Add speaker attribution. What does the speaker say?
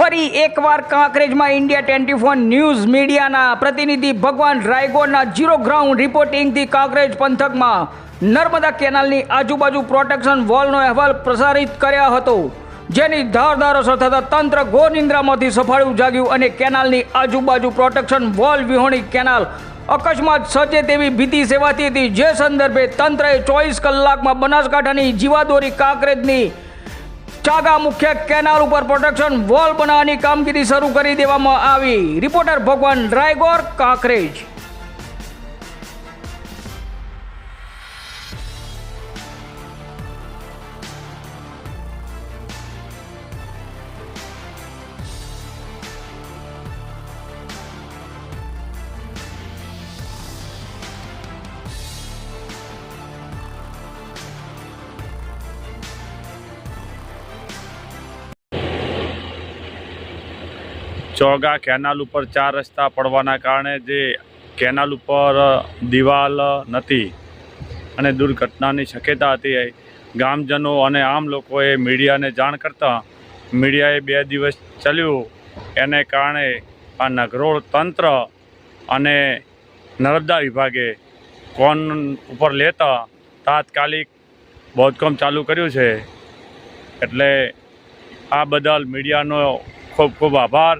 Speaker 1: ફરી એકવાર કાંકરેજમાં ઇન્ડિયા ટ્વેન્ટી ફોર ન્યૂઝ મીડિયાના પ્રતિનિધિ ભગવાન રાયગોરના ઝીરો ગ્રાઉન્ડ રિપોર્ટિંગથી કાંકરેજ પંથકમાં નર્મદા કેનાલની આજુબાજુ પ્રોટેક્શન વોલનો અહેવાલ પ્રસારિત કર્યા હતો, જેની ધારધાર અસર થતાં તંત્ર ગોનિંદ્રામાંથી નિંદ્રામાંથી સફાળું જાગ્યું અને કેનાલની આજુબાજુ પ્રોટેક્શન વોલ વિહોણી કેનાલ અકસ્માત સર્જે તેવી ભીતિ સેવાતી હતી. જે સંદર્ભે તંત્રએ ચોવીસ કલાકમાં બનાસકાંઠાની જીવાદોરી કાંકરેજની ચાગા મુખ્ય કેનાલ ઉપર પ્રોટેક્શન વોલ બનાવવાની કામગીરી શરૂ કરી દેવામાં આવી. રિપોર્ટર ભગવાન રાયગોર કાંકરેજ.
Speaker 2: ચોગા કેનાલ ઉપર ચાર રસ્તા પડવાના કારણે જે કેનાલ ઉપર દિવાલ નથી અને દુર્ઘટનાની શક્યતા હતી. ગામજનો અને આમ લોકોએ મીડિયાને જાણ કરતાં મીડિયાએ બે દિવસ ચાલ્યું. એને કારણે આ નગરોળ તંત્ર અને નર્મદા વિભાગે કોન ઉપર લેતા તાત્કાલિક બોધકામ ચાલુ કર્યું છે. એટલે આ બદલ મીડિયાનો ખૂબ ખૂબ આભાર.